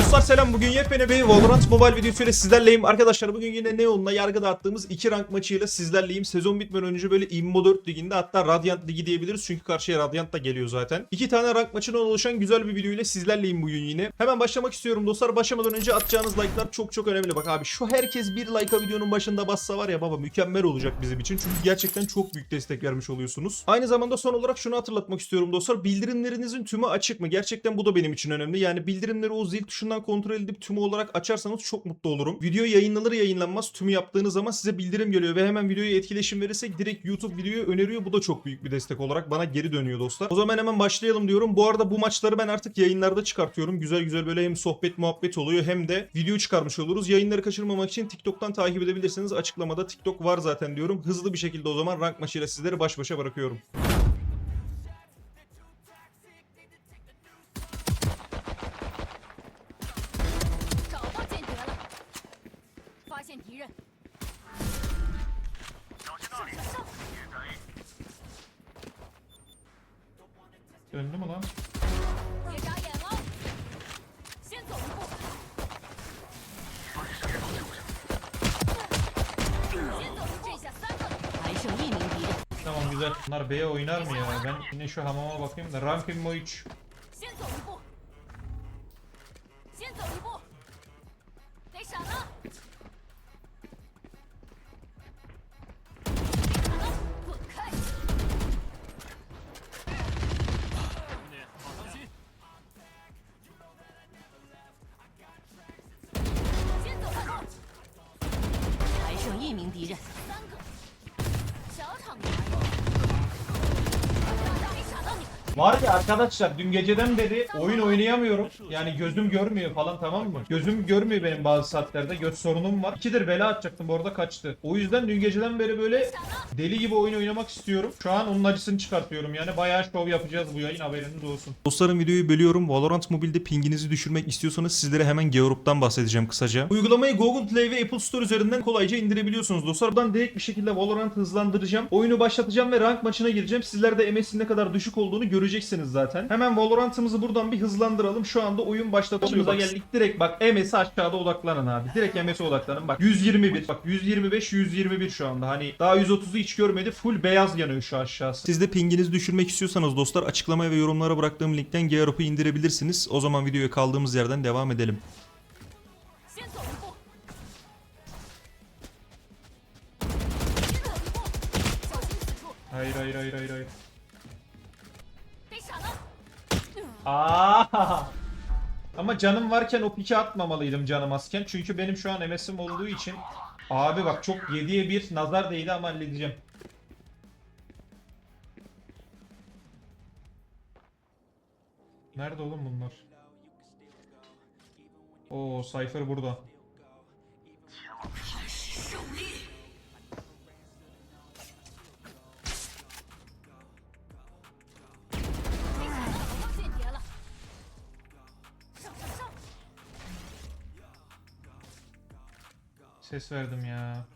Dostlar selam bugün yepyeni bir Valorant Mobile videosuyla sizlerleyim. Arkadaşlar bugün yine Neon'la yargı dağıttığımız iki rank maçıyla sizlerleyim. Sezon bitmeden önce böyle Immo 4 liginde hatta Radiant ligi diyebiliriz. Çünkü karşıya Radiant da geliyor zaten. İki tane rank maçından oluşan güzel bir video ile sizlerleyim bugün yine. Hemen başlamak istiyorum dostlar. Başlamadan önce atacağınız like'lar çok çok önemli. Bak abi şu herkes bir like'a videonun başında bassa var ya baba mükemmel olacak bizim için. Çünkü gerçekten çok büyük destek vermiş oluyorsunuz. Aynı zamanda son olarak şunu hatırlatmak istiyorum dostlar. Bildirimlerinizin tümü açık mı? Gerçekten bu da benim için önemli. Yani bildirimleri o zil tuşundan kontrol edip tümü olarak açarsanız çok mutlu olurum. Video yayınlanır yayınlanmaz tümü yaptığınız zaman size bildirim geliyor ve hemen videoya etkileşim verirsek direkt YouTube videoyu öneriyor. Bu da çok büyük bir destek olarak bana geri dönüyor dostlar. O zaman hemen başlayalım diyorum. Bu arada bu maçları ben artık yayınlarda çıkartıyorum. Güzel güzel böyle hem sohbet muhabbet oluyor hem de video çıkarmış oluruz. Yayınları kaçırmamak için TikTok'tan takip edebilirsiniz. Açıklamada TikTok var zaten diyorum. Hızlı bir şekilde o zaman rank maçıyla sizleri baş başa bırakıyorum. Öldü mü lan? Tamam güzel. Bunlar B'ye oynar mı ya? Ben yine şu hamama bakayım da. Rampim o 3. Var ya arkadaşlar dün geceden beri oyun oynayamıyorum. Yani gözüm görmüyor falan tamam mı? Gözüm görmüyor benim bazı saatlerde. Göz sorunum var. İkidir bela atacaktım bu arada kaçtı. O yüzden dün geceden beri böyle deli gibi oyun oynamak istiyorum. Şu an onun acısını çıkartıyorum. Yani bayağı şov yapacağız bu yayın haberiniz olsun. Dostlarım videoyu bölüyorum. Valorant Mobile'de pinginizi düşürmek istiyorsanız sizlere hemen Georop'tan bahsedeceğim kısaca. Uygulamayı Google Play ve Apple Store üzerinden kolayca indirebiliyorsunuz dostlar. Buradan direkt bir şekilde Valorant hızlandıracağım. Oyunu başlatacağım ve rank maçına gireceğim. Sizler de MS'in ne kadar düşük olduğunu göreceksiniz zaten. Hemen Valorant'ımızı buradan bir hızlandıralım. Şu anda oyun başlatılıyor. Bak. geldik direkt bak MS'e aşağıda odaklanın abi. Direkt MS'e odaklanın bak. 121 bak 125 121 şu anda. Hani daha 130'u hiç görmedi. Full beyaz yanıyor şu aşağısı. Siz de pinginizi düşürmek istiyorsanız dostlar açıklamaya ve yorumlara bıraktığım linkten GROP'u indirebilirsiniz. O zaman videoya kaldığımız yerden devam edelim. Hayır hayır hayır hayır hayır. Aa! Ama canım varken o piki atmamalıydım canım azken. Çünkü benim şu an MS'im olduğu için. Abi bak çok 7'ye 1 nazar değdi ama halledeceğim. Nerede oğlum bunlar? Oo Cypher burada. Ses verdim ya.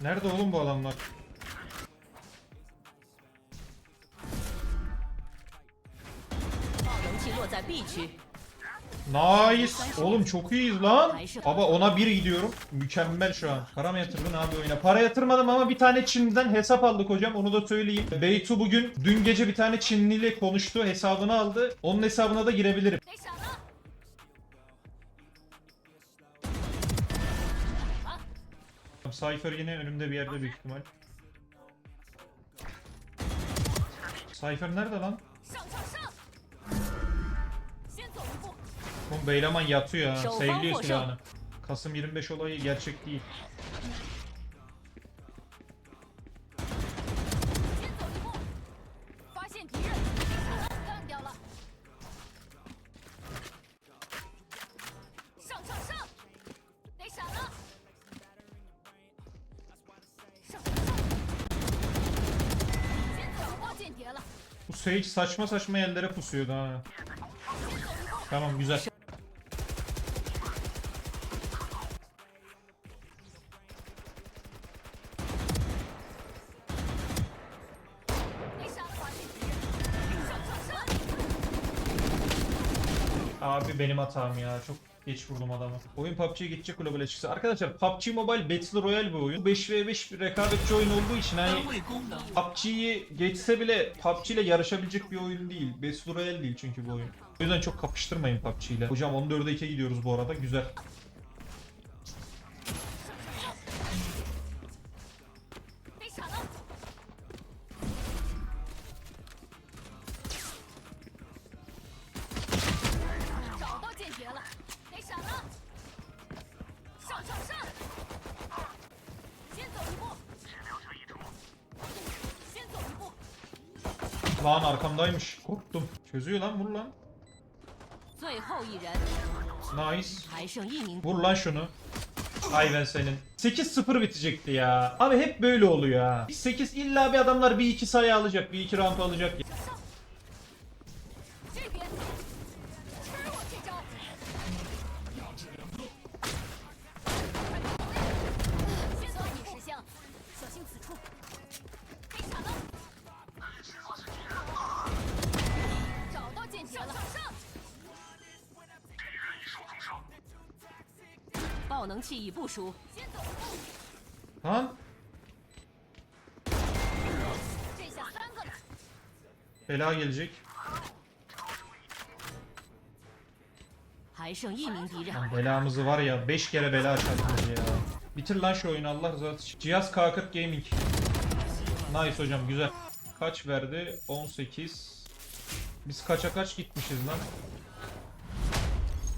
Nerede oğlum bu adamlar? Nice. Oğlum çok iyiyiz lan. Baba ona bir gidiyorum. Mükemmel şu an. Para mı yatırdın abi oyuna? Para yatırmadım ama bir tane Çin'den hesap aldık hocam. Onu da söyleyeyim. Beytu bugün dün gece bir tane Çinliyle konuştu. Hesabını aldı. Onun hesabına da girebilirim. Cypher yine önümde bir yerde büyük ihtimal. Cypher nerede lan? Oğlum Beyleman yatıyor ha. Sevliyor silahını. Kasım 25 olayı gerçek değil. Bu Sage saçma saçma yerlere pusuyordu ha. Tamam güzel. Abi benim hatam ya. Çok geç vurdum adamı. Oyun PUBG'ye geçecek globale çıksa. Arkadaşlar PUBG Mobile Battle Royale bir oyun. 5v5 bir rekabetçi oyun olduğu için hani PUBG'yi geçse bile PUBG ile yarışabilecek bir oyun değil. Battle Royale değil çünkü bu oyun. O yüzden çok kapıştırmayın PUBG ile. Hocam 14'e 2 gidiyoruz bu arada. Güzel. Kaan arkamdaymış. Korktum. Çözüyor lan vur lan. Nice. Vur lan şunu. Ay ben senin. 8-0 bitecekti ya. Abi hep böyle oluyor ha. 8 illa bir adamlar bir iki sayı alacak. Bir iki round alacak. Ya. 能器已部署。先走一步， Lan 这下三个了。 bela gelecek. 还剩一名敌人。 Lan belamızı var ya 5 kere bela çarptınız ya. Bitir lan şu oyunu Allah rızası için. Cihaz K40 Gaming. Nice hocam güzel. Kaç verdi? 18. Biz kaça kaç gitmişiz lan?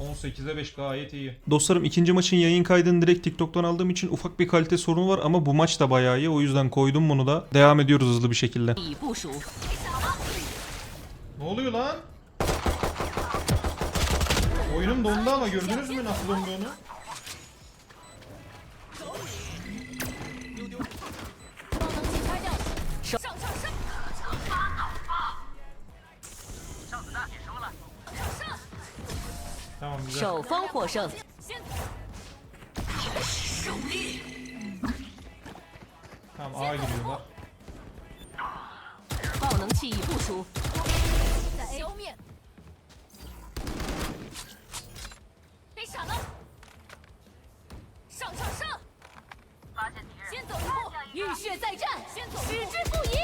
18'e 5 gayet iyi. Dostlarım ikinci maçın yayın kaydını direkt TikTok'tan aldığım için ufak bir kalite sorunu var ama bu maç da bayağı iyi. O yüzden koydum bunu da. Devam ediyoruz hızlı bir şekilde. Ne oluyor lan? Oyunum dondu ama gördünüz mü nasıl donduğunu? 首方获胜。先 Tamam A giriyorlar. 爆能器已部署。在消灭。被闪了。上上上！先走一步，浴血再战，先走，矢志不移。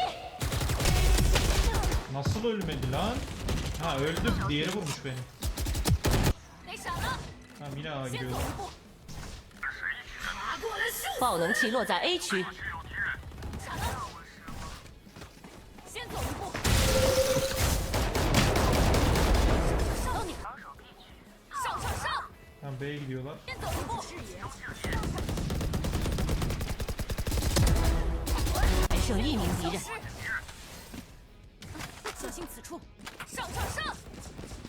Nasıl ölmedi lan? Ha öldü. Diğeri vurmuş beni. 先走一步爆能器落在 a 区先走一步先走一步还剩一名敌人小心此处上。上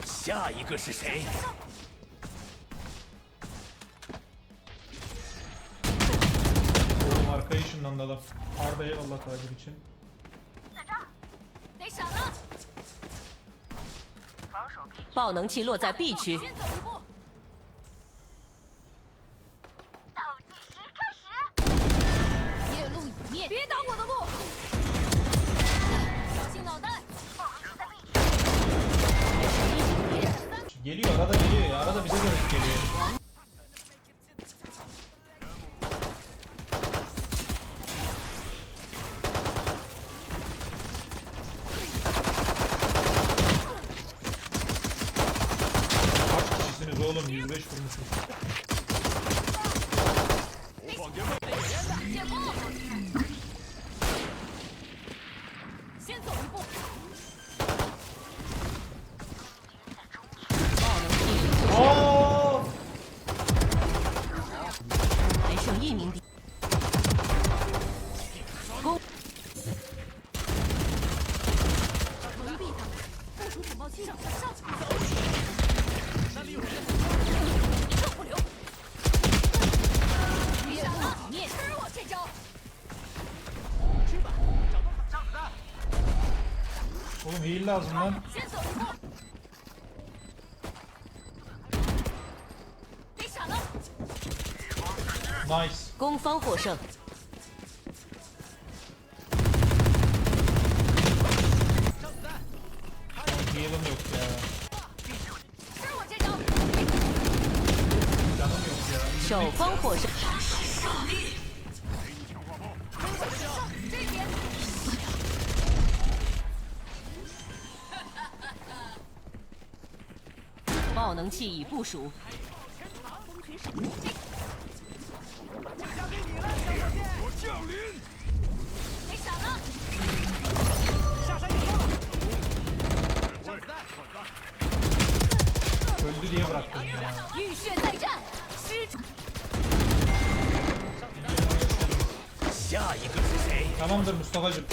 下一个是谁 arkaya ışınlandı adam. Arda eyvallah takip için. Oğlum? 105 vurmuşsunuz. lazım lan. Nice. 攻方获胜。Diyelim yok ya. Canım yok ya. 爆能器已部署，Öldü diye bıraktım ya. 浴血再战，施主 下一个是谁？ Tamamdır Mustafa'cığım.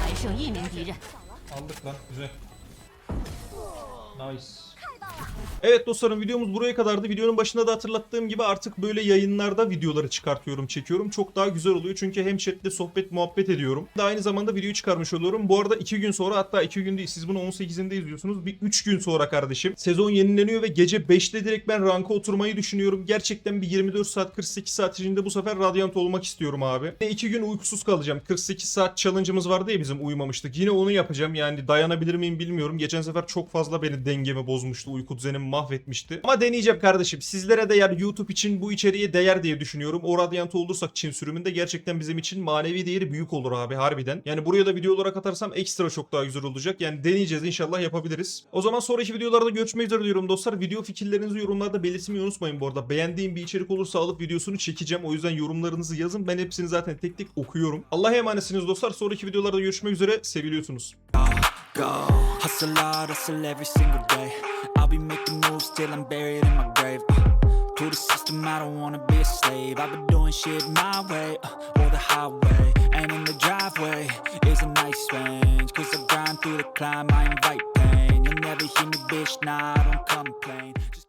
还剩一名敌人。 Aldık lan güzel. Nice. Evet dostlarım videomuz buraya kadardı. Videonun başında da hatırlattığım gibi artık böyle yayınlarda videoları çıkartıyorum, çekiyorum. Çok daha güzel oluyor çünkü hem chatle sohbet muhabbet ediyorum. Da aynı zamanda videoyu çıkarmış oluyorum. Bu arada 2 gün sonra hatta 2 gün değil siz bunu 18'inde izliyorsunuz. Bir 3 gün sonra kardeşim sezon yenileniyor ve gece 5'te direkt ben ranka oturmayı düşünüyorum. Gerçekten bir 24 saat 48 saat içinde bu sefer Radiant olmak istiyorum abi. 2 gün uykusuz kalacağım. 48 saat challenge'ımız vardı ya bizim uyumamıştık. Yine onu yapacağım. Yani dayanabilir miyim bilmiyorum. Geçen sefer çok fazla beni dengemi bozmuştu. Uyku düzenimi mahvetmişti. Ama deneyeceğim kardeşim. Sizlere değer YouTube için bu içeriğe değer diye düşünüyorum. O Radiant olursak Çin sürümünde gerçekten bizim için manevi değeri büyük olur abi harbiden. Yani buraya da video olarak atarsam ekstra çok daha güzel olacak. Yani deneyeceğiz inşallah yapabiliriz. O zaman sonraki videolarda görüşmek üzere diyorum dostlar. Video fikirlerinizi yorumlarda belirtmeyi unutmayın bu arada. Beğendiğim bir içerik olursa alıp videosunu çekeceğim. O yüzden yorumlarınızı yazın. Ben hepsini zaten tek tek okuyorum. Allah'a emanetsiniz dostlar. Sonraki videolarda görüşmek üzere. Seviliyorsunuz. go. Hustle hard, hustle every single day. Till I'm buried in my grave. Uh, to the system, I don't wanna be a slave. I've been doing shit my way, uh, or the highway. And in the driveway is a nice range. Cause I grind through the climb, I invite pain. You'll never hear me, bitch, nah, I don't complain. Just